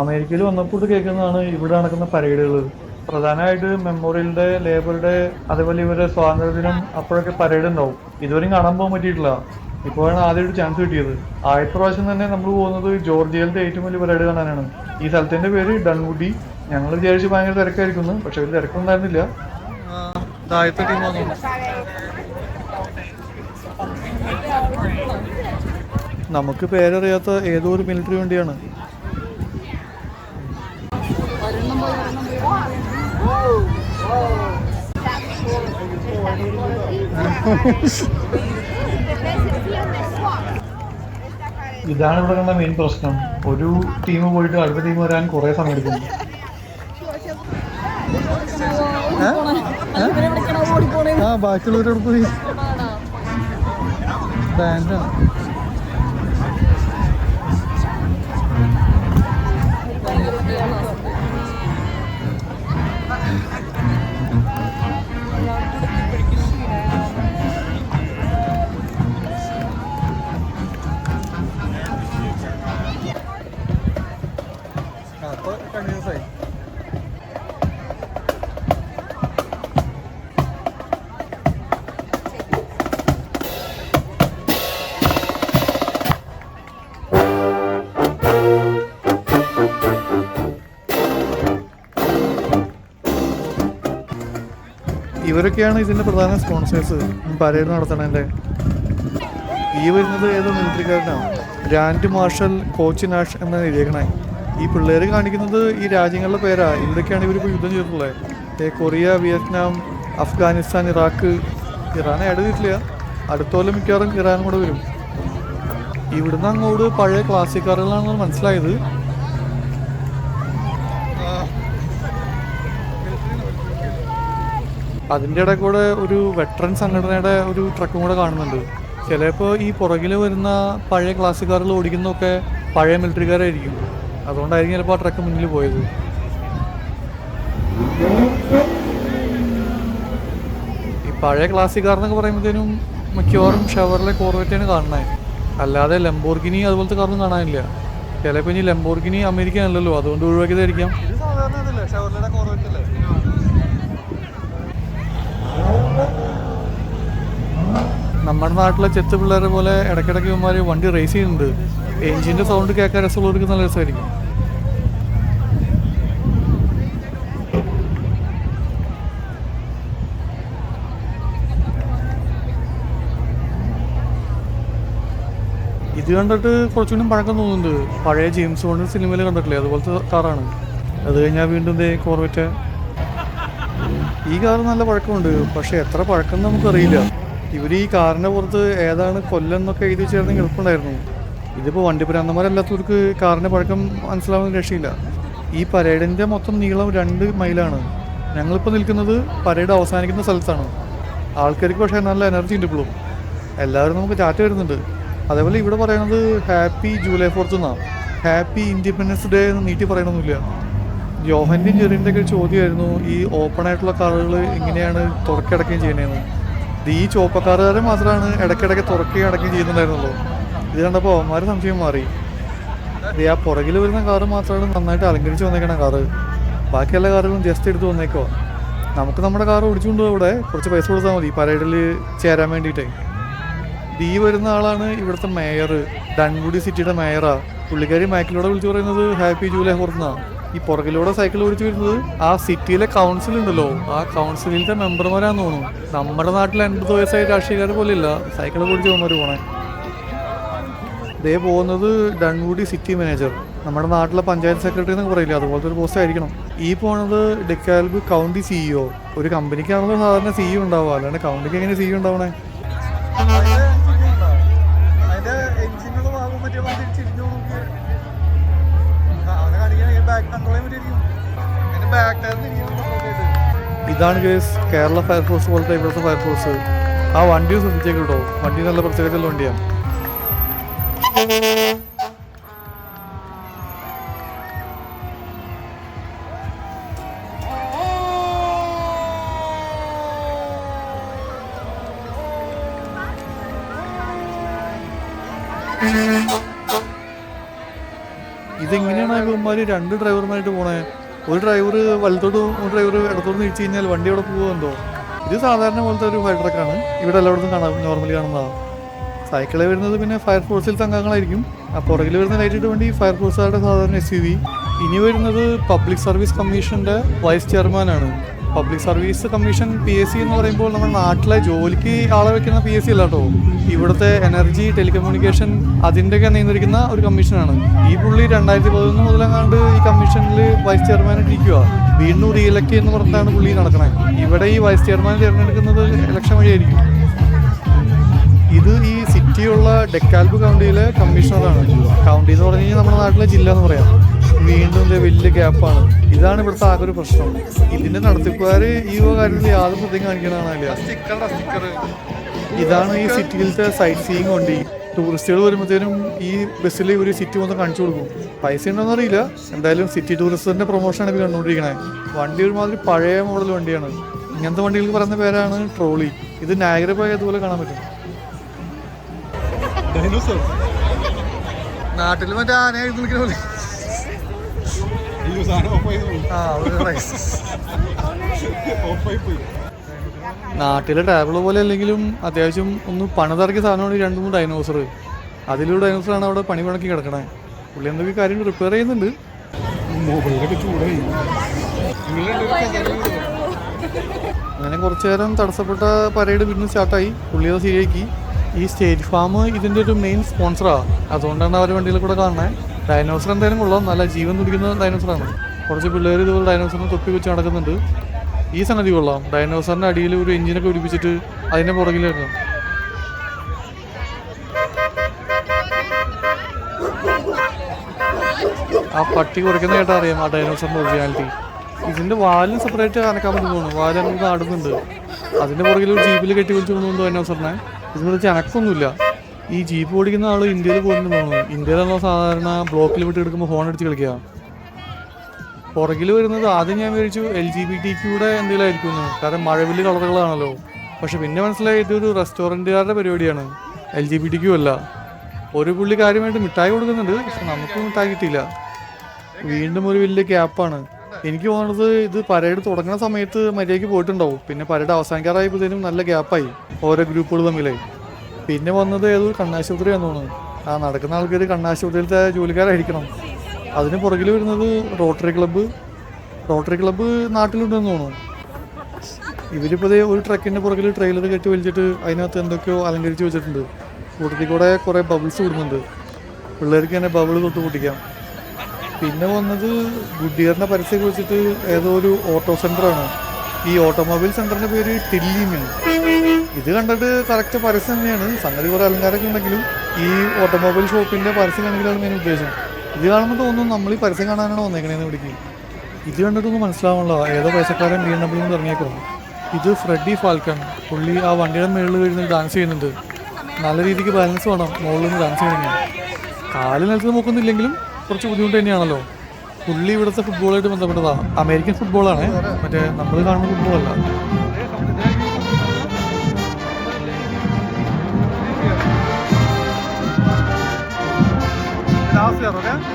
അമേരിക്കയിൽ വന്നപ്പോൾ ഇത് കേൾക്കുന്നതാണ് ഇവിടെ നടക്കുന്ന പരേഡുകൾ. പ്രധാനമായിട്ട് മെമ്മോറിയലിന്റെ ലേബറുടെ അതേപോലെ ഇവരുടെ സ്വാതന്ത്ര്യദിനം അപ്പോഴൊക്കെ പരേഡ് ഉണ്ടാവും. ഇതുവരെയും കാണാൻ പോകാൻ പറ്റിയിട്ടില്ല. ഇപ്പോഴാണ് ആദ്യമായിട്ട് ചാൻസ് കിട്ടിയത്. ആദ്യത്തെ പ്രാവശ്യം തന്നെ നമ്മൾ പോകുന്നത് ജോർജിയയിലത്തെ ഏറ്റവും വലിയ പരേഡ് കാണാനാണ്. ഈ സ്ഥലത്തിന്റെ പേര് ഡൺവുഡി. ഞങ്ങൾ വിചാരിച്ച് ഭയങ്കര തിരക്കായിരിക്കുന്നു പക്ഷെ വലിയ തിരക്കുണ്ടായിരുന്നില്ല ആദ്യത്തെ ടീം നമുക്ക് പേരറിയാത്ത ഏതോ ഒരു മിലിറ്ററി വണ്ടിയാണ്. ഇതാണ് ഇവിടെ കണ്ട മെയിൻ പ്രശ്നം. ഒരു ടീം പോയിട്ട് അടുത്ത ടീം വരാൻ കുറെ സമയം എടുക്കും. ആ ബാക്കിയുള്ളവരോട് പോയി. ബാൻഡാണ് ഇവരൊക്കെയാണ് ഇതിന്റെ പ്രധാന സ്പോൺസേഴ്സ് പരേഡ് നടത്തണതിന്റെ ഈ വരുന്നത് ഏതോ മിലിറ്ററിക്കാരനാണ് ഗ്രാൻഡ് മാർഷൽ കോച്ച് നാഷ് എന്ന് എഴുതിയേക്കണേ ഈ പിള്ളേര് കാണിക്കുന്നത് ഈ രാജ്യങ്ങളുടെ പേരാ. ഇവിടേക്കാണ് ഇവരിപ്പോൾ യുദ്ധം ചെയ്തിട്ടുള്ളത് Korea Vietnam Afghanistan Iraq. Iran add ചെയ്തിട്ടില്ല. അടുത്ത മിക്കവാറും ഇറാനും കൂടെ വരും. ഇവിടുന്ന് അങ്ങോട്ട് പഴയ ക്ലാസിക് കാറുകളാണെന്ന് മനസ്സിലായത് അതിന്റെ ഇടയിൽ കൂടെ ഒരു വെറ്ററൻ സംഘടനയുടെ ഒരു ട്രക്കും കൂടെ കാണുന്നുണ്ട്. ചിലപ്പോൾ ഈ പുറകിൽ വരുന്ന പഴയ ക്ലാസ്സുകാരിൽ ഓടിക്കുന്നതൊക്കെ പഴയ മിലിറ്ററിക്കാരായിരിക്കും. അതുകൊണ്ടായിരിക്കും ചിലപ്പോൾ ആ ട്രക്ക് മുന്നിൽ പോയത്. ഈ പഴയ ക്ലാസ്സുകാരെന്നൊക്കെ പറയുമ്പോഴത്തേനും മിക്കവാറും ഷവറിലെ കോർവെറ്റാണ് കാണുന്നത് അല്ലാതെ ലംബോർഗിനി അതുപോലത്തെ കാറൊന്നും കാണാനില്ല. ചിലപ്പോൾ ഇനി ലംബോർഗിനി അമേരിക്ക അല്ലല്ലോ അതുകൊണ്ട് ഒഴിവാക്കിയതായിരിക്കാം ഇത് സാധാരണ ഷവർലയുടെ കോർവെറ്റ് അല്ലേ നമ്മുടെ നാട്ടിലെ ചെത്ത് പിള്ളേരെ പോലെ ഇടയ്ക്കിടയ്ക്ക് ഇവന്മാർ വണ്ടി റേസ് ചെയ്യുന്നുണ്ട്. എഞ്ചിന്റെ സൗണ്ട് കേൾക്കാൻ രസമുള്ളവർക്ക് നല്ല രസമായിരിക്കും. ഇത് കണ്ടിട്ട് കുറച്ചുകൂടി പഴക്കം തോന്നുന്നുണ്ട്. പഴയ ജെയിംസ് ബോണ്ട് സിനിമയിൽ കണ്ടിട്ടില്ലേ? അതുപോലത്തെ കാറാണ് അത് കഴിഞ്ഞാൽ വീണ്ടും ദേ കോർവെറ്റ് ഈ കാർ നല്ല പഴക്കമുണ്ട്. പക്ഷെ എത്ര പഴക്കം നമുക്കറിയില്ല. ഇവർ ഈ കാറിന്റെ പുറത്ത് ഏതാണ് കൊല്ലം എന്നൊക്കെ എഴുതി ചേർന്നെങ്കിൽ എളുപ്പമുണ്ടായിരുന്നു ഇതിപ്പോൾ വണ്ടിപുരാന്തന്മാരല്ലാത്തവർക്ക് കാറിന്റെ പഴക്കം മനസ്സിലാവുന്ന രക്ഷയില്ല. ഈ പരേഡിന്റെ മൊത്തം നീളം രണ്ട് മൈലാണ്. ഞങ്ങളിപ്പോൾ നിൽക്കുന്നത് പരേഡ് അവസാനിക്കുന്ന സ്ഥലത്താണ്. ആൾക്കാർക്ക് പക്ഷേ നല്ല എനർജി ഉണ്ട് ഇപ്പോഴും. എല്ലാവരും നമുക്ക് ചാറ്റ് വരുന്നുണ്ട്. അതേപോലെ ഇവിടെ പറയുന്നത് ഹാപ്പി ജൂലൈ ഫോർത്ത് എന്നാണ് ഹാപ്പി ഇൻഡിപെൻഡൻസ് ഡേ എന്ന് നീട്ടി പറയണമെന്നില്ല ജോഹന്റെയും ജെറിന്റെ ഒക്കെ ചോദ്യമായിരുന്നു ഈ ഓപ്പൺ ആയിട്ടുള്ള കാറുകൾ എങ്ങനെയാണ് തുറക്കിടക്കുകയും ചെയ്യണേന്ന്. ഇത് ഈ ചോപ്പക്കാരുകാരെ മാത്രമാണ് ഇടയ്ക്കിടയ്ക്ക് തുറക്കുകയും അടക്കുകയും ചെയ്യുന്നുണ്ടായിരുന്നുള്ളൂ. ഇത് കണ്ടപ്പോൾ അവന്മാർ സംശയം മാറി. ഇത് ആ പുറകിൽ വരുന്ന കാറ് മാത്രമാണ് നന്നായിട്ട് അലങ്കരിച്ച് വന്നേക്കണ കാറ്. ബാക്കി എല്ലാ കാറുകളും ജസ്റ്റ് എടുത്ത് വന്നേക്കോ നമുക്ക് നമ്മുടെ കാർ ഓടിച്ചുകൊണ്ട് ഇവിടെ കുറച്ച് പൈസ കൊടുത്താൽ മതി. പരേഡിൽ ചേരാൻ വേണ്ടിയിട്ടേ. ഈ വരുന്ന ആളാണ് ഇവിടുത്തെ മേയർ ഡൺവുഡി സിറ്റിയുടെ മേയറാണ് പുള്ളിക്കാരി മൈക്കിലൂടെ വിളിച്ചു പറയുന്നത് ഹാപ്പി ജൂലൈ ഫോർത്ത് ഈ പുറകിലൂടെ സൈക്കിൾ ഓടിച്ചു വരുന്നത്? ആ സിറ്റിയിലെ കൗൺസിൽ ഉണ്ടല്ലോ. ആ കൗൺസിലിന്റെ മെമ്പർമാരാന്ന് തോന്നുന്നു. നമ്മുടെ നാട്ടിൽ എൺപത് വയസ്സായ രാഷ്ട്രീയക്കാർ പോലില്ല സൈക്കിൾ ഓടിച്ച് പോകുന്നവർ പോണേ. ഇതേ പോകുന്നത് ഡൺവുഡി സിറ്റി മാനേജർ നമ്മുടെ നാട്ടിലെ പഞ്ചായത്ത് സെക്രട്ടറി എന്നൊക്കെ പറയില്ല? അതുപോലത്തെ ഒരു പോസ്റ്റ് ആയിരിക്കണം. ഈ പോണത് ഡെക്കാൽബ് കൗണ്ടി സിഇഒ ഒരു കമ്പനിക്കാണല്ലോ സാധാരണ സിഇഒ ഉണ്ടാവുക. അല്ലാണ്ട് കൗണ്ടിക്ക് എങ്ങനെ സിഇഒ ഉണ്ടാവണേ? ഇതാണ് കേസ് കേരള ഫയർഫോഴ്സ് പോലത്തെ ഇവിടുത്തെ ഫയർഫോഴ്സ് ആ വണ്ടി ശ്രദ്ധിച്ചേക്ക് കേട്ടോ. വണ്ടി നല്ല പ്രത്യേകതയുള്ള വണ്ടിയാണ്. ഇതെങ്ങനെയാണ് ഇവന്മാര് രണ്ട് പോണേ ഒരു ഡ്രൈവർ വലത്തോട്ടും ഒരു ഡ്രൈവർ ഇടത്തോട്ട് തിരിച്ചു കഴിഞ്ഞാൽ വണ്ടി അവിടെ പോകുമെന്തോ ഇത് സാധാരണ പോലത്തെ ഒരു ഫയർ ട്രക്കാണ് ഇവിടെ എല്ലായിടത്തും കാണാം നോർമലി കാണുന്നതാണ്. സൈക്കിളിൽ വരുന്നത് പിന്നെ ഫയർ ഫോഴ്സിൽ അംഗങ്ങളായിരിക്കും ആ പുറകിൽ വരുന്ന ലൈറ്റ് വണ്ടി ഫയർഫോഴ്സുകാരുടെ സാധാരണ എസ് ഇനി വരുന്നത് പബ്ലിക് സർവീസ് കമ്മീഷന്റെ വൈസ് ചെയർമാനാണ് public service commission P S C എന്ന് പറയുമ്പോൾ നമ്മുടെ നാട്ടിലെ ജോലിക്ക് ആളെ വെക്കുന്ന പി എസ് സി അല്ല കേട്ടോ. ഇവിടുത്തെ എനർജി ടെലികമ്മ്യൂണിക്കേഷൻ അതിന്റെയൊക്കെ നിയന്ത്രിക്കുന്ന ഒരു കമ്മീഷനാണ്. ഈ പുള്ളി രണ്ടായിരത്തി പതിനൊന്ന് മുതലെങ്ങാണ്ട് ഈ കമ്മീഷനിൽ വൈസ് ചെയർമാനായിട്ട് ഇരിക്കുക വീണ്ടും റീഇലക്ട് എന്ന് പറഞ്ഞിട്ടാണ് പുള്ളി നടക്കണേ. ഇവിടെ ഈ വൈസ് ചെയർമാൻ തിരഞ്ഞെടുക്കുന്നത് ഇലക്ഷൻ വഴിയായിരിക്കും. ഇത് ഈ സിറ്റിയുള്ള ഡെക്കാൽബ് കൗണ്ടിയിലെ കമ്മീഷണറാണ് കൗണ്ടി എന്ന് പറഞ്ഞു കഴിഞ്ഞാൽ നമ്മുടെ നാട്ടിലെ ജില്ല എന്ന് പറയാം. വീണ്ടും വലിയ ഗ്യാപ്പാണ്. ഇതാണ് ഇവിടുത്തെ ആകെ ഒരു പ്രശ്നം. ഇതിന്റെ നടത്തിപ്പുകാർ ഈ കാര്യത്തിൽ യാതൊരു ശ്രദ്ധയും കാണിക്കണമെന്നില്ല ഇതാണ് ഈ സിറ്റിയിലത്തെ സൈറ്റ് സീയിങ് വണ്ടി. ടൂറിസ്റ്റുകൾ വരുമ്പോഴത്തേനും ഈ ബസ്സിൽ ഒരു സിറ്റി മൊത്തം കാണിച്ചു കൊടുക്കും. പൈസ ഉണ്ടോന്ന് അറിയില്ല. എന്തായാലും സിറ്റി ടൂറിസത്തിന്റെ പ്രൊമോഷനാണ് ഇത് കണ്ടുകൊണ്ടിരിക്കണേ. വണ്ടി ഒരുമാതിരി പഴയ മോഡൽ വണ്ടിയാണ്. ഇങ്ങനത്തെ വണ്ടികൾക്ക് പറയുന്ന പേരാണ് ട്രോളി. ഇത് നാഗര പോയ അതുപോലെ കാണാൻ പറ്റും. നാട്ടിൽ മറ്റേ ആനയായിരുന്നു പോലെ. നാട്ടിലെ ടാബിൾ പോലെ അല്ലെങ്കിലും അത്യാവശ്യം ഒന്ന് പണിതിറക്കിയ സാധനമാണ് രണ്ടു മൂന്ന് ഡൈനോസർ അതിലൊരു ഡൈനോസറാണ് അവിടെ പണി മുടക്കി കിടക്കണേ. പുള്ളി എന്തൊക്കെ കാര്യങ്ങൾ റിപ്പയർ ചെയ്യുന്നുണ്ട്? മൊബൈലൊക്കെ ചൂടായി. അങ്ങനെ കുറച്ചു നേരം തടസ്സപ്പെട്ട പരേഡ് പിന്നെ സ്റ്റാർട്ടായി പുള്ളി അത് ശരിയാക്കി. ഈ സ്റ്റേറ്റ് ഫാം ഇതിന്റെ ഒരു മെയിൻ സ്പോൺസറാണ് അതുകൊണ്ടാണ് അവർ വണ്ടിയിൽ കൂടെ കാണുന്നത് ഡൈനോസർ എന്തായാലും കൊള്ളാം. നല്ല ജീവൻ തുടിക്കുന്ന ഡൈനോസറാണ് കുറച്ച് പിള്ളേർ ഇതുപോലെ ഡൈനോസറിനെ തൊപ്പി വെച്ച് നടക്കുന്നുണ്ട്. ഈ സംഗതി കൊള്ളാം. ഡൈനോസറിന്റെ അടിയിൽ ഒരു എഞ്ചിനൊക്കെ പിടിപ്പിച്ചിട്ട് അതിന്റെ പുറകിൽ ആ പട്ടി കുറയ്ക്കുന്ന കേട്ടാ അറിയാം ആ ഡൈനോസറിന്റെ ഒറിജിനാലിറ്റി ഇതിന്റെ വാലും സെപ്പറേറ്റ് അനക്കാൻ പറ്റും തോന്നുന്നു വാൽ നമുക്ക് ആടുന്നുണ്ട് അതിന്റെ പുറകിൽ ഒരു ജീപ്പിൽ കെട്ടി വിളിച്ചു കൊണ്ടുപോകുന്നു ഡൈനോസറിനെ ഇതിനെ വെച്ച് അനക്കൊന്നുമില്ല ഈ ജീപ്പ് ഓടിക്കുന്ന ആൾ ഇന്ത്യയിൽ പോകുന്നു ഇന്ത്യയിലാണോ സാധാരണ ബ്ലോക്കിൽ വിട്ട് എടുക്കുമ്പോൾ ഫോൺ അടിച്ച് കളിക്കുക? പുറകിൽ വരുന്നത് ആദ്യം ഞാൻ വിചാരിച്ചു എൽ ജി ബി ടി കൂടെ എന്തെങ്കിലും ആയിരിക്കും കാരണം മഴവിൽ കളറുകളാണല്ലോ. പക്ഷെ പിന്നെ മനസ്സിലായി ഇതൊരു റെസ്റ്റോറന്റുകാരുടെ പരിപാടിയാണ്. എൽ ജി ബി ടിക്കും അല്ല. ഒരു പുള്ളി കാര്യമായിട്ട് മിഠായി കൊടുക്കുന്നുണ്ട് പക്ഷെ നമുക്ക് മിഠായി കിട്ടിയില്ല. വീണ്ടും ഒരു വലിയ ഗ്യാപ്പാണ് എനിക്ക് തോന്നുന്നത് ഇത് പരേഡ് തുടങ്ങുന്ന സമയത്ത് മര്യാദയ്ക്ക് പോയിട്ടുണ്ടാവും. പിന്നെ പരേഡ് അവസാനിക്കാറായപ്പോഴത്തേനും നല്ല ഗ്യാപ്പായി ഓരോ ഗ്രൂപ്പുകൾ തമ്മിലായി പിന്നെ വന്നത് ഏതോ കണ്ണാശുപത്രിയാന്ന് തോന്നുന്നു. ആ നടക്കുന്ന ആൾക്കാർ കണ്ണാശുപത്രിയിലത്തെ ജോലിക്കാരായിരിക്കണം. അതിന് പുറകിൽ വരുന്നത് റോട്ടറി ക്ലബ്ബ് റോട്ടറി ക്ലബ്ബ് നാട്ടിലുണ്ടെന്ന് തോന്നുന്നു. ഇവരിപ്പോൾ ഒരു ട്രക്കിന്റെ പുറകിൽ ട്രെയിലർ കെട്ടി വലിച്ചിട്ട് അതിനകത്ത് എന്തൊക്കെയോ അലങ്കരിച്ച് വെച്ചിട്ടുണ്ട്. കൂട്ടത്തിൽ കൂടെ കുറേ ബബിൾസ് വിടുന്നുണ്ട് പിള്ളേർക്ക് തന്നെ ബബിൾ തൊട്ട് പൊട്ടിക്കാം. പിന്നെ വന്നത് ഗുഡിയറിന്റെ പരസ്യം വെച്ചിട്ട് ഏതോ ഒരു ഓട്ടോ സെന്ററാണ് ഈ ഓട്ടോമൊബൈൽ സെന്ററിന്റെ പേര് ടില്ലിമെൻ ഇത് കണ്ടിട്ട് കറക്റ്റ് പരസ്യം തന്നെയാണ്. സംഗതി കുറെ അലങ്കാരമൊക്കെ ഉണ്ടെങ്കിലും ഈ ഓട്ടോമൊബൈൽ ഷോപ്പിന്റെ പരസ്യം കാണിക്കലാണ് മെയിൻ ഉദ്ദേശം. ഇത് കാണുമ്പോൾ തോന്നുന്നു നമ്മൾ ഈ പരസ്യം കാണാനാണ് വന്നേക്കണേന്ന് ഇവിടേക്ക് ഇത് കണ്ടിട്ടൊന്നും മനസ്സിലാവണല്ലോ ഏതോ പൈസക്കാരൻ ബി എം ഡബ്ല്യൂ ഇറങ്ങിയേക്കുന്നു ഇത് ഫ്രെഡി ഫാൽക്കൺ. പുള്ളി ആ വണ്ടിയുടെ മുകളിൽ വീഴുന്ന ഡാൻസ് ചെയ്യുന്നുണ്ട്. നല്ല രീതിക്ക് ബാലൻസ് വേണം മുകളിൽ നിന്ന് ഡാൻസ് ചെയ്യണമെങ്കിൽ കാൽ നിലത്ത് നോക്കുന്നില്ലെങ്കിലും കുറച്ച് ബുദ്ധിമുട്ട് തന്നെയാണല്ലോ. പുള്ളി ഇവിടുത്തെ ഫുട്ബോളായിട്ട് ബന്ധപ്പെട്ടതാണ് അമേരിക്കൻ ഫുട്ബോളാണ് മറ്റേ നമ്മൾ കാണുന്ന ഫുട്ബോൾ അല്ല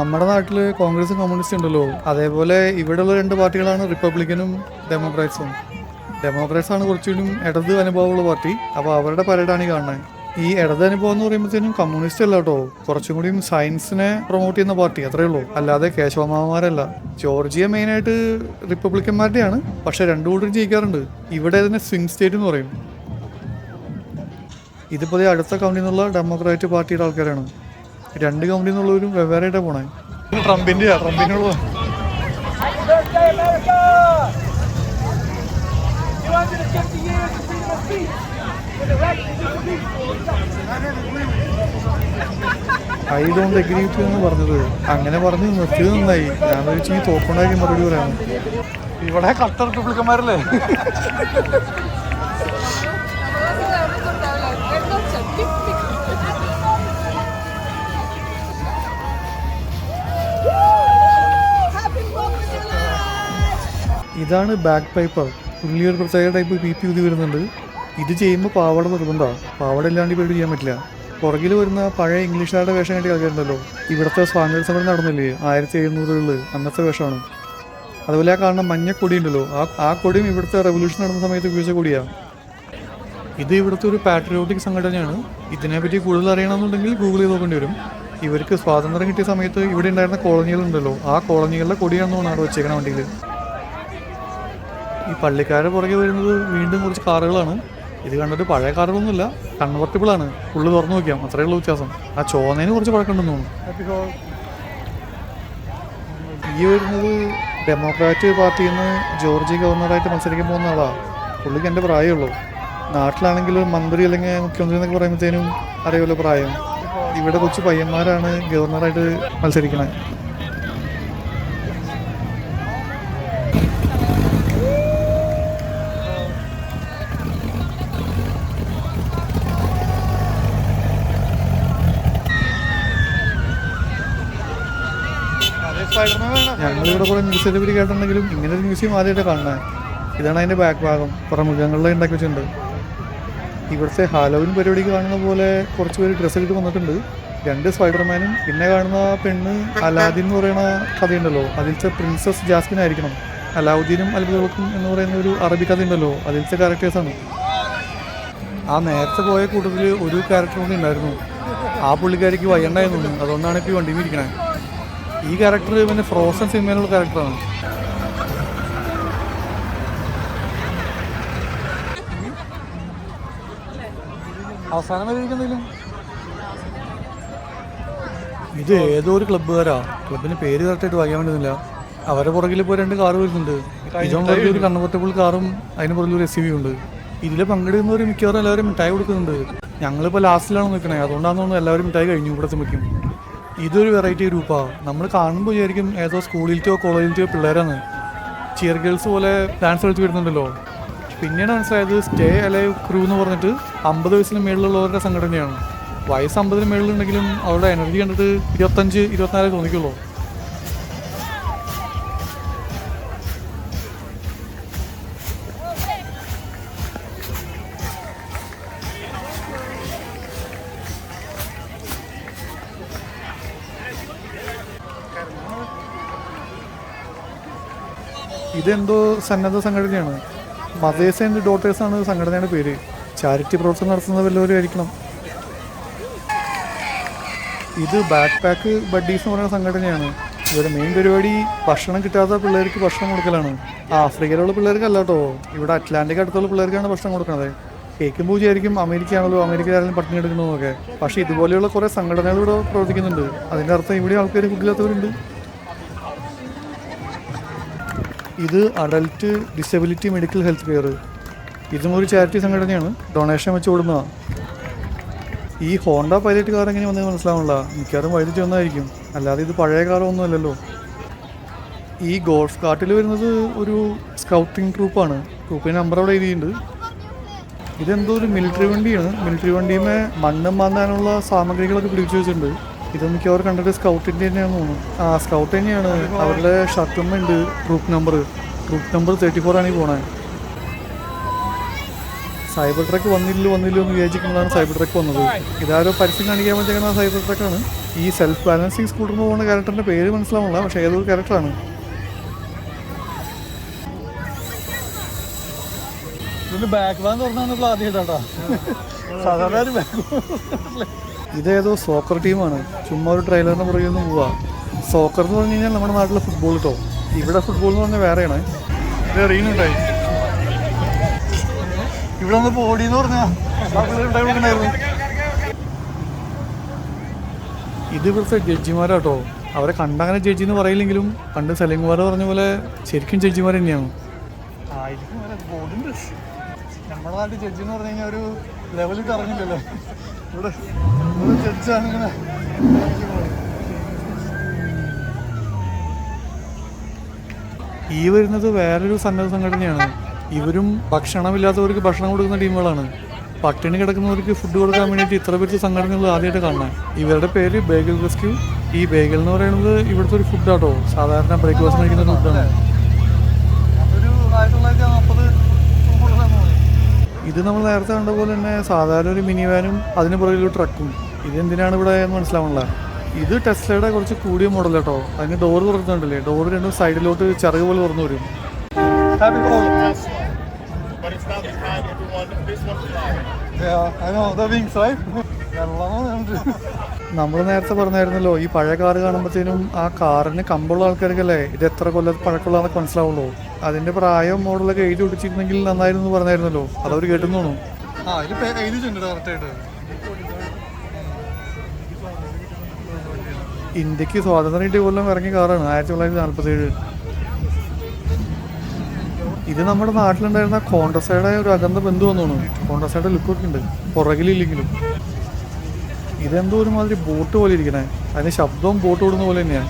നമ്മുടെ നാട്ടിൽ കോൺഗ്രസും കമ്മ്യൂണിസ്റ്റും ഉണ്ടല്ലോ. അതേപോലെ ഇവിടെയുള്ള രണ്ട് പാർട്ടികളാണ് റിപ്പബ്ലിക്കനും ഡെമോക്രാറ്റ്സും. ഡെമോക്രാറ്റ്സ് ആണ് കുറച്ചുകൂടി ഇടത് അനുഭവമുള്ള പാർട്ടി. അപ്പോൾ അവരുടെ പരേഡാണ് കാണുന്നത് ഈ ഇടത് അനുഭവം എന്ന് പറയുമ്പോഴത്തേനും കമ്മ്യൂണിസ്റ്റ് അല്ല കേട്ടോ. കുറച്ചും കൂടിയും സയൻസിനെ പ്രൊമോട്ട് ചെയ്യുന്ന പാർട്ടി അത്രേ ഉള്ളൂ. അല്ലാതെ കേശവമാമാരല്ല ജോർജിയ മെയിനായിട്ട് റിപ്പബ്ലിക്കന്മാരുടെയാണ്. പക്ഷെ രണ്ടു കൂട്ടരും ജയിക്കാറുണ്ട്. ഇവിടെ തന്നെ സ്വിംഗ് സ്റ്റേറ്റ് എന്ന് പറയും. ഇതിപ്പോൾ അടുത്ത കൗണ്ടിൽ നിന്നുള്ള ഡെമോക്രാറ്റ് പാർട്ടിയുടെ ആൾക്കാരാണ്. രണ്ട് കമ്പനി എന്നുള്ളവരും വെവ്വേറെ പോണേ ട്രംപിന്റെ ട്രംപിനുള്ള Happy birthday, America! 250 years of freedom of speech with the right to disagree. I don't agree to എന്ന് പറഞ്ഞത് അങ്ങനെ പറഞ്ഞ് നിർത്തിയത് നന്നായി ഞാൻ വിളിച്ച് ഈ തോക്കുണ്ടാക്കി മറുപടി പറയാം ഇവിടെ കട്ടർ റിപ്പബ്ലിക്കന്മാരല്ലേ ഇതാണ് ബാക്ക് പൈപ്പർ പുള്ളി ഒരു പ്രത്യേക ടൈപ്പ് പി പി ഊതി വരുന്നുണ്ട്. ഇത് ചെയ്യുമ്പോൾ പാവട നിർബന്ധമാണ് പാവട ഇല്ലാണ്ട് ഇപ്പോൾ ചെയ്യാൻ പറ്റില്ല. പുറകിൽ വരുന്ന പഴയ ഇംഗ്ലീഷുകാരുടെ വേഷം കണ്ടി കളിക്കാറുണ്ടല്ലോ. ഇവിടുത്തെ സ്വാതന്ത്ര്യ സമരം നടന്നില്ലേ? ആയിരത്തി എഴുന്നൂറുകളിൽ അന്നത്തെ വേഷമാണ്. അതുപോലെ ആ കാണുന്ന മഞ്ഞ ഉണ്ടല്ലോ. ആ ആ കൊടിയും ഇവിടുത്തെ റെവല്യൂഷൻ നടന്ന സമയത്ത് ഉപയോഗിച്ച കൊടിയാണ് ഇത് ഇവിടുത്തെ ഒരു പാട്രിയോട്ടിക് സംഘടനയാണ്. ഇതിനെപ്പറ്റി കൂടുതൽ അറിയണമെന്നുണ്ടെങ്കിൽ ഗൂഗിൾ ചെയ്ത് നോക്കേണ്ടി വരും. ഇവർക്ക് സ്വാതന്ത്ര്യം കിട്ടിയ സമയത്ത് ഇവിടെ ഉണ്ടായിരുന്ന കോളനികളുണ്ടല്ലോ ആ കോളനികളുടെ കൊടിയാണെന്നാണ് അവിടെ വെച്ചേക്കണ വണ്ടിയിൽ ഈ പള്ളിക്കാരുടെ പുറകെ വരുന്നത് വീണ്ടും കുറച്ച് കാറുകളാണ്. ഇത് കണ്ടിട്ട് പഴയ കാറുകളൊന്നുമില്ല കൺവെർട്ടിബിൾ ആണ്. ഫുള്ള് തുറന്നു നോക്കിയാൽ അത്രയേ ഉള്ളൂ വ്യത്യാസം. ആ ചോന്നതിന് കുറച്ച് പഴക്കമുണ്ടെന്ന് തോന്നുന്നു. ഈ വരുന്നത് ഡെമോക്രാറ്റ് പാർട്ടിയിൽ നിന്ന് ജോർജി ഗവർണറായിട്ട് മത്സരിക്കാൻ പോകുന്ന ആളാ. പുള്ളിക്ക് എന്റെ പ്രായമുള്ളൂ നാട്ടിലാണെങ്കിൽ മന്ത്രി അല്ലെങ്കിൽ മുഖ്യമന്ത്രി എന്നൊക്കെ പറയുമ്പോഴത്തേനും അറിയാമല്ലോ പ്രായം. ഇവിടെ കൊച്ചു പയ്യന്മാരാണ് ഗവർണറായിട്ട് മത്സരിക്കണത് ഞങ്ങളിവിടെ കുറെ ന്യൂസ് പറ്റി കേട്ടിട്ടുണ്ടെങ്കിലും ഇങ്ങനെ ഒരു മ്യൂസിയം ആദ്യമായിട്ട് കാണുന്നത് ഇതാണ് അതിന്റെ ബാക്ക് ഭാഗം. കുറെ മൃഗങ്ങളിലെ ഉണ്ടാക്കി വെച്ചിട്ടുണ്ട്. ഇവിടുത്തെ ഹാലോവിൻ പരിപാടിക്ക് കാണുന്ന പോലെ കുറച്ച് പേര് ഡ്രസ്സ് ഇട്ട് വന്നിട്ടുണ്ട്. രണ്ട് സ്പൈഡർമാനും പിന്നെ കാണുന്ന പെണ്ണ് അലാദിൻ എന്ന് പറയുന്ന കഥയുണ്ടല്ലോ. അതിലത്തെ പ്രിൻസസ് ജാസ്മിൻ ആയിരിക്കണം. അലാവുദ്ദീനും അത്ഭുതങ്ങൾക്കും എന്ന് പറയുന്ന ഒരു അറബി കഥ ഉണ്ടല്ലോ അതിലത്തെ ക്യാരക്ടേഴ്സാണ് ആ നേരത്തെ പോയ കൂട്ടത്തിൽ ഒരു ക്യാരക്ടർ കൂടി ഉണ്ടായിരുന്നു. ആ പുള്ളിക്കാരിക്ക് വയ്യണ്ടായിരുന്നു അതുകൊണ്ടാണ് ഇപ്പോൾ ഈ വണ്ടിയിൽ ഇരിക്കണേ. ഈ ക്യാരക്ടർ പിന്നെ ഫ്രോസൺ സിനിമയിലുള്ള ക്യാരക്ടറാണ് അവസാനം വരെ ഇത് ഏതോ ഒരു ക്ലബ്ബുകാരാ ക്ലബിന് പേര് കറക്റ്റായിട്ട് വായിക്കാൻ വേണ്ടുന്നില്ല അവരുടെ പുറകിൽ ഇപ്പോൾ രണ്ട് കാറ് വരുന്നുണ്ട്. ഇതുകൊണ്ട് ഒരു കൺവെർട്ടബിൾ കാറും അതിന് പുറകിൽ ഒരു എസ് സി വി ഉണ്ട്. ഇതിൽ പങ്കെടുക്കുന്നവർ മിക്കവാറും എല്ലാവരും മിഠായി കൊടുക്കുന്നുണ്ട്. ഞങ്ങളിപ്പോൾ ലാസ്റ്റിലാണ് നിൽക്കണേ അതുകൊണ്ടാണെന്ന് തോന്നുന്നു എല്ലാവരും മിഠായി കഴിഞ്ഞു ഇവിടെ എത്തുമ്പോഴേക്കും ഇതൊരു വെറൈറ്റി ഗ്രൂപ്പാണ് നമ്മൾ കാണുമ്പോൾ വിചാരിക്കും ഏതോ സ്കൂളിലത്തെയോ കോളേജിലത്തെയോ പിള്ളേരാണ്. ചിയർ ഗേൾസ് പോലെ ഡാൻസ് കളിച്ച് വരുന്നുണ്ടല്ലോ. പിന്നീട് മനസ്സിലായത് സ്റ്റേ അലൈവ് ക്രൂ എന്ന് പറഞ്ഞിട്ട് അമ്പത് വയസ്സിന് മേളിലുള്ളവരുടെ സംഘടനയാണ്. വയസ്സ് അമ്പതിന് മേളിലുണ്ടെങ്കിലും അവരുടെ എനർജി കണ്ടിട്ട് ഇരുപത്തഞ്ച് ഇരുപത്തിനാല് തോന്നിക്കുള്ളൂ. ഇതെന്തോ സന്നദ്ധ സംഘടനയാണ്. മദേഴ്സ് ആൻഡ് ഡോട്ടേഴ്സ് ആണ് സംഘടനയുടെ പേര്. ചാരിറ്റി പ്രവർത്തനം നടത്തുന്ന വല്ലവരും ആയിരിക്കണം. ഇത് ബാക്ക് പാക്ക് ബഡ്ഡീസ് എന്ന് പറയുന്ന സംഘടനയാണ്. ഇവരുടെ മെയിൻ പരിപാടി ഭക്ഷണം കിട്ടാത്ത പിള്ളേർക്ക് ഭക്ഷണം കൊടുക്കലാണ്. ആഫ്രിക്കയിലുള്ള പിള്ളേർക്ക് അല്ല കേട്ടോ. ഇവിടെ അറ്റ്ലാന്റിക് അടുത്തുള്ള പിള്ളേർക്കാണ് ഭക്ഷണം കൊടുക്കുന്നത്. കേൾക്കുമ്പോൾ വിചാരിക്കും അമേരിക്കയാണല്ലോ അമേരിക്കയിലായാലും പട്ടിണി എടുക്കണമെന്നൊക്കെ പക്ഷേ ഇതുപോലെയുള്ള കുറേ സംഘടനകൾ ഇവിടെ പ്രവർത്തിക്കുന്നുണ്ട്. അതിന്റെ അർത്ഥം ഇവിടെ ആൾക്കാർ ഫുഡില്ലാത്തവരുണ്ട് ഇത് adult disability medical health care ഇതും ഒരു ചാരിറ്റി സംഘടനയാണ്. ഡൊണേഷൻ വെച്ച് കൊടുക്കുന്നതാണ് ഈ ഹോണ്ട പൈലറ്റ് കാർ എങ്ങനെ വന്നത് മനസ്സിലാവണില്ല മിക്കവാറും വൈദ്യുതി വന്നായിരിക്കും അല്ലാതെ ഇത് പഴയ കാറൊന്നും അല്ലല്ലോ. ഈ ഗോൾഫ് കാർട്ടിൽ വരുന്നത് ഒരു സ്കൗട്ടിംഗ് ട്രൂപ്പാണ് ട്രൂപ്പിന്റെ നമ്പർ അവിടെ എഴുതിയിട്ടുണ്ട്. ഇതെന്തോ ഒരു മിലിറ്ററി വണ്ടിയാണ്. മിലിറ്ററി വണ്ടിയുമേ മണ്ണും മാന്താനുള്ള സാമഗ്രികളൊക്കെ പിടിച്ചു വെച്ചിട്ടുണ്ട്. ഇത് മിക്കവാറും കണ്ടിട്ട് സ്കൗട്ടിന്റെ തന്നെയാണ് തോന്നുന്നു. ആ സ്കൗട്ട് തന്നെയാണ്. അവരുടെ ഷർട്ടും ഉണ്ട് group number group number thirty four ആണ് ഈ പോണേ. സൈബർ ട്രക്ക് വന്നില്ല വന്നില്ല എന്ന് വിചാരിക്കുന്നതാണ് സൈബർ ട്രക്ക് വന്നത്. ഇതാരോ പരസ്യം കാണിക്കാൻ വേണ്ടി പറ്റുന്ന സൈബർ ട്രക്കാണ് ഈ സെൽഫ് ബാലൻസിങ് സ്കൂട്ടർ എന്ന് പോകുന്ന ക്യാരക്ടറിന്റെ പേര് മനസ്സിലാവുന്നില്ല പക്ഷേ ഏതൊരു ക്യാരക്ടറാണ് ഇതിന്റെ ബാക്ക് ബാങ്ക് തുറന്നാണ് ആദ്യമായിട്ടാ സാധാരണ ബാക്ക് ഇതേതോ സോക്കർ ടീമാണ് ചുമ്മാ ഒരു ട്രെയിലറിന് പുറകിൽ നിന്ന് പോവാ. സോക്കർ എന്ന് പറഞ്ഞു കഴിഞ്ഞാൽ നമ്മുടെ നാട്ടിലെ ഫുട്ബോൾ കേട്ടോ ഇവിടെ ഫുട്ബോൾ എന്ന് പറഞ്ഞാൽ വേറെയാണ്. എറിയുന്നുണ്ടായി ഇവിടെ ഒന്ന് പോടി എന്ന് കൊടുക്കണായിരുന്നു. ഇത് ഇവിടുത്തെ ജഡ്ജിമാരാട്ടോ. അവരെ കണ്ടങ്ങനെ ജഡ്ജി എന്ന് പറയില്ലെങ്കിലും പണ്ട് സലീംകുമാർ പറഞ്ഞ പോലെ ശരിക്കും ജഡ്ജിമാർ തന്നെയാണ്. നമ്മുടെ നാട്ടിൽ ജഡ്ജി എന്ന് പറഞ്ഞു കഴിഞ്ഞാൽ ഒരു ലെവലിൽ കറങ്ങില്ലല്ലോ ഇവിടെ ഈ വരുന്നത് വേറൊരു സന്നദ്ധ സംഘടനയാണ്. ഇവരും ഭക്ഷണമില്ലാത്തവർക്ക് ഭക്ഷണം കൊടുക്കുന്ന ടീമുകളാണ്. പട്ടിണി കിടക്കുന്നവർക്ക് ഫുഡ് കൊടുക്കാൻ വേണ്ടിയിട്ട് ഇത്ര പേർക്ക് സംഘടനകൾ ആദ്യമായിട്ട് കാണാം ഇവരുടെ പേര് ബേഗൽ റെസ്ക്യൂ. ഈ ബേഗൽ എന്ന് പറയുന്നത് ഇവിടുത്തെ ഒരു ഫുഡാട്ടോ സാധാരണ ബ്രേക്ക്ഫാസ്റ്റ് കഴിക്കുന്ന ഫുഡാണ് ഇത് നമ്മൾ നേരത്തെ കണ്ട പോലെ തന്നെ സാധാരണ ഒരു മിനി വാനും അതിന് പുറകിൽ ട്രക്കും ഇതെന്തിനാണ് ഇവിടെ എന്ന് മനസ്സിലാവണില്ല. ഇത് ടെസ്ലയുടെ കുറച്ച് കൂടിയ മോഡൽ കേട്ടോ അതിന് ഡോർ തുറക്കുന്നുണ്ടല്ലേ? ഡോർ രണ്ടും സൈഡിലോട്ട് ചെറുക് പോലെ തുറന്നു വരും. നമ്മൾ നേരത്തെ പറഞ്ഞായിരുന്നല്ലോ ഈ പഴയ കാറ് കാണുമ്പോഴത്തേനും ആ കാറിന് കമ്പുള്ള ആൾക്കാർക്കല്ലേ? ഇത് എത്ര കൊല്ലം പഴക്കമുള്ളതെന്നൊക്കെ മനസ്സിലാവുള്ളൂ. അതിന്റെ പ്രായം മോഡലൊക്കെ എഴുതി പിടിച്ചിരുന്നെങ്കിൽ നന്നായിരുന്നു പറഞ്ഞായിരുന്നല്ലോ. അതവർ കേട്ടെന്നു തോന്നുന്നു ആ ഇന്ത്യയ്ക്ക് സ്വാതന്ത്ര്യം കിട്ടിയ കൊല്ലം ഇറങ്ങിയ കാറാണ് ആയിരത്തി തൊള്ളായിരത്തി നാൽപ്പത്തി ഏഴ് ഇത് നമ്മുടെ നാട്ടിലുണ്ടായിരുന്ന കോൺഗ്രസയുടെ ഒരു അകന്ത ബന്ധു വന്നു ലുക്ക് ലുക്കൊക്കെ ഉണ്ട് പുറകിലില്ലെങ്കിലും. ഇതെന്തോ ഒരുമാതിരി ബോട്ട് പോലെ ഇരിക്കണേ. അതിന് ശബ്ദവും ബോട്ട് ഓടുന്ന പോലെ തന്നെയാണ്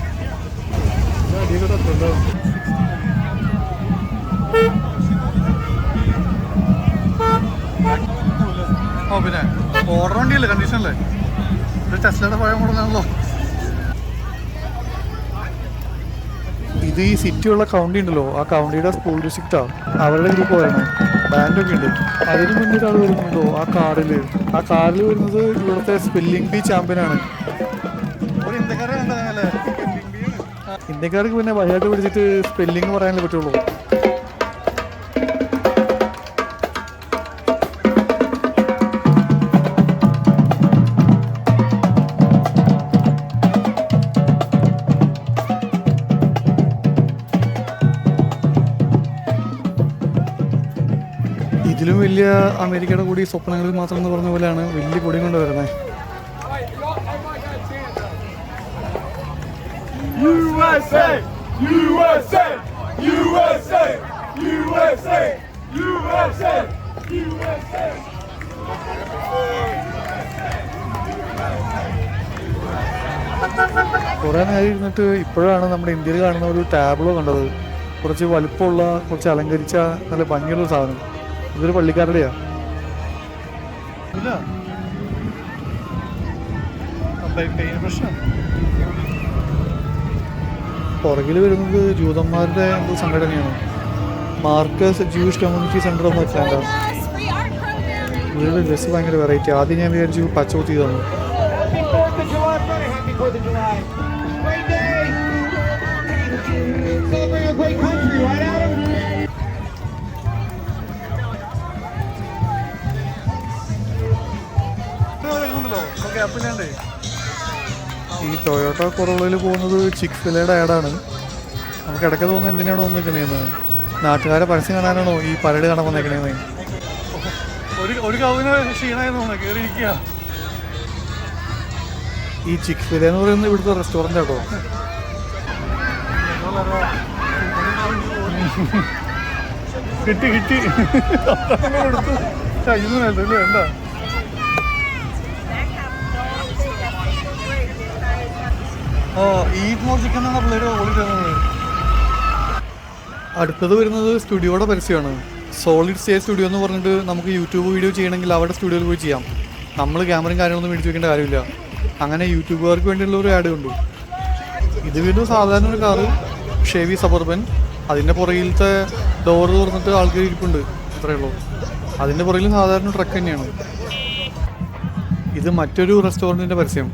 ഓ പിന്നെ ഓർഡർ വണ്ടിയല്ലേ കണ്ടീഷനല്ലേ ഇത് ടെസ്ലയുടെ പഴയ മോഡലാണല്ലോ ഇത് ഈ സിറ്റിയുള്ള കൗണ്ടി ഉണ്ടല്ലോ. ആ കൗണ്ടിയുടെ സ്കൂൾ ഡിസ്ട്രിക്റ്റാണ് അവരുടെ ഗ്രൂപ്പ് വരണം ബാൻഡൊക്കെ ഉണ്ട്. അതിന് മുന്നേ ഒരാൾ വരുന്നുണ്ടോ? ആ കാറിൽ ആ കാറിൽ വരുന്നത് ഇവിടുത്തെ സ്പെല്ലിംഗ് ബി ചാമ്പ്യനാണ് ഇന്ത്യക്കാർക്ക് പിന്നെ വഴിയായിട്ട് പിടിച്ചിട്ട് സ്പെല്ലിംഗ് പറയാനേ പറ്റുള്ളൂ. വലിയ അമേരിക്കയുടെ കൂടി സ്വപ്നങ്ങളിൽ മാത്രം എന്ന് പറഞ്ഞ പോലെയാണ് വലിയ കൊടി കൊണ്ട് വരുന്നത്! കുറേ നേരം ഇരുന്നിട്ട് ഇപ്പോഴാണ് നമ്മുടെ ഇന്ത്യയിൽ കാണുന്ന ഒരു ടാബ്ലോ കണ്ടത്. കുറച്ച് വലുപ്പമുള്ള കുറച്ച് അലങ്കരിച്ച നല്ല ഭംഗിയുള്ള സാധനം. ഇതൊരു പള്ളിക്കാരുടെയാ. ഇല്ല പുറകിൽ വരുന്നത് ജൂതന്മാരുടെ എന്തോ സംഘടനയാണ്? Marcus Jewish community centre of Atlanta free art ഇവരുടെ ഡ്രസ്സ് ഭയങ്കര വെറൈറ്റി ആദ്യം ഞാൻ വിചാരിച്ചു പച്ചകുത്തി തന്നു. Of of. Great a great country, right, Adam? ഈ ടൊയോട്ട കൊറോളയിൽ പോകുന്നത് ചിക്ക് ഫിലയുടെ ആഡാണ് നമുക്ക് ഇടയ്ക്ക് തോന്നുന്നത് എന്തിനാണ് നിൽക്കണേന്ന്. നാട്ടുകാരെ പരസ്യം കാണാനാണോ ഈ പരേഡ് കാണാൻ വന്നേക്കണേന്ന്? ഒരു ഒരു കവിന് ക്ഷീണമായി തോന്നുന്നു കയറിയിരിക്കുക ഈ ചിക്ക് ഫില എന്ന് പറയുന്നത് ഇവിടുത്തെ റെസ്റ്റോറന്റ് ആട്ടോ. കിട്ടി കിട്ടി. കയ്യിൽ എന്താ? അടുത്തത് വരുന്നത് സ്റ്റുഡിയോയുടെ പരസ്യമാണ്. സോളിഡ് സ്റ്റേ സ്റ്റുഡിയോ എന്ന് പറഞ്ഞിട്ട് നമുക്ക് യൂട്യൂബ് വീഡിയോ ചെയ്യണമെങ്കിൽ അവിടെ സ്റ്റുഡിയോയിൽ പോയി ചെയ്യാം. നമ്മൾ ക്യാമറയും കാര്യങ്ങളൊന്നും മേടിച്ച് വെക്കേണ്ട കാര്യമില്ല. അങ്ങനെ യൂട്യൂബുകാർക്ക് വേണ്ടിയുള്ള ഒരു ആഡ് ഉണ്ട് ഇത് വീണ്ടും സാധാരണ ഒരു കാറ് ഷെവി സബർബൻ അതിന്റെ പുറകിലത്തെ ഡോർ തുറന്നിട്ട് ആൾക്കാർ ഇരിപ്പുണ്ട്. അത്രയേ ഉള്ളൂ. അതിന്റെ പുറകിൽ സാധാരണ ട്രക്ക് തന്നെയാണ്. ഇത് മറ്റൊരു റെസ്റ്റോറന്റിന്റെ പരസ്യം.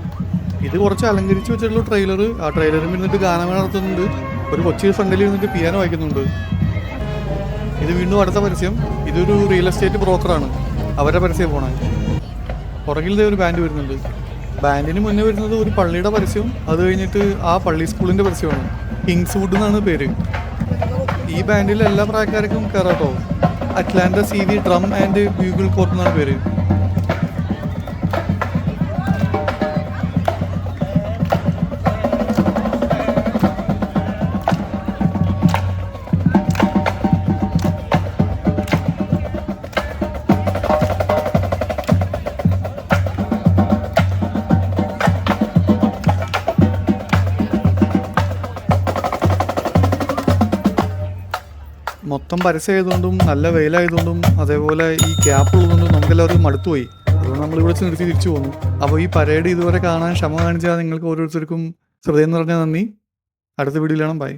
ഇത് കുറച്ച് അലങ്കരിച്ച് വെച്ചിട്ടുള്ള ട്രെയിലർ ആ ട്രെയിലറിൽ ഇരുന്നിട്ട് ഗാനം നടത്തുന്നുണ്ട്. ഒരു കൊച്ചി ഫ്രണ്ടിൽ ഇരുന്നിട്ട് പിയാനോ വായിക്കുന്നുണ്ട്. ഇത് വീണ്ടും അടുത്ത പരസ്യം. ഇതൊരു റിയൽ എസ്റ്റേറ്റ് ബ്രോക്കറാണ് അവരുടെ പരസ്യം പോണേ. പുറകിൽ ഒരു ബാൻഡ് വരുന്നുണ്ട്. ബാൻഡിന് മുന്നേ വരുന്നത് ഒരു പള്ളിയുടെ പരസ്യം. അത് കഴിഞ്ഞിട്ട് ആ പള്ളി സ്കൂളിന്റെ പരസ്യമാണ്. കിങ്സ് വുഡ് എന്നാണ് പേര്. ഈ ബാൻഡിൽ എല്ലാ പ്രായക്കാർക്കും കയറാട്ടോ Atlanta C V drum and bugle court എന്നാണ് പേര്. മൊത്തം പരസ്യമായതുകൊണ്ടും നല്ല വെയിലായതുകൊണ്ടും അതേപോലെ ഈ ഗ്യാപ്പ് ഉള്ളതുകൊണ്ടും നമുക്കെല്ലാവർക്കും മടുത്തുപോയി. അതുകൊണ്ട് നമ്മൾ ഇവിടെ നിർത്തി തിരിച്ചു പോന്നു. അപ്പോൾ ഈ പരേഡ് ഇതുവരെ കാണാൻ ക്ഷമ കാണിച്ചാൽ നിങ്ങൾക്ക് ഓരോരുത്തർക്കും ശ്രദ്ധയെന്ന് പറഞ്ഞാൽ നന്ദി. അടുത്ത വീഡിയോയിലാണ് ബൈ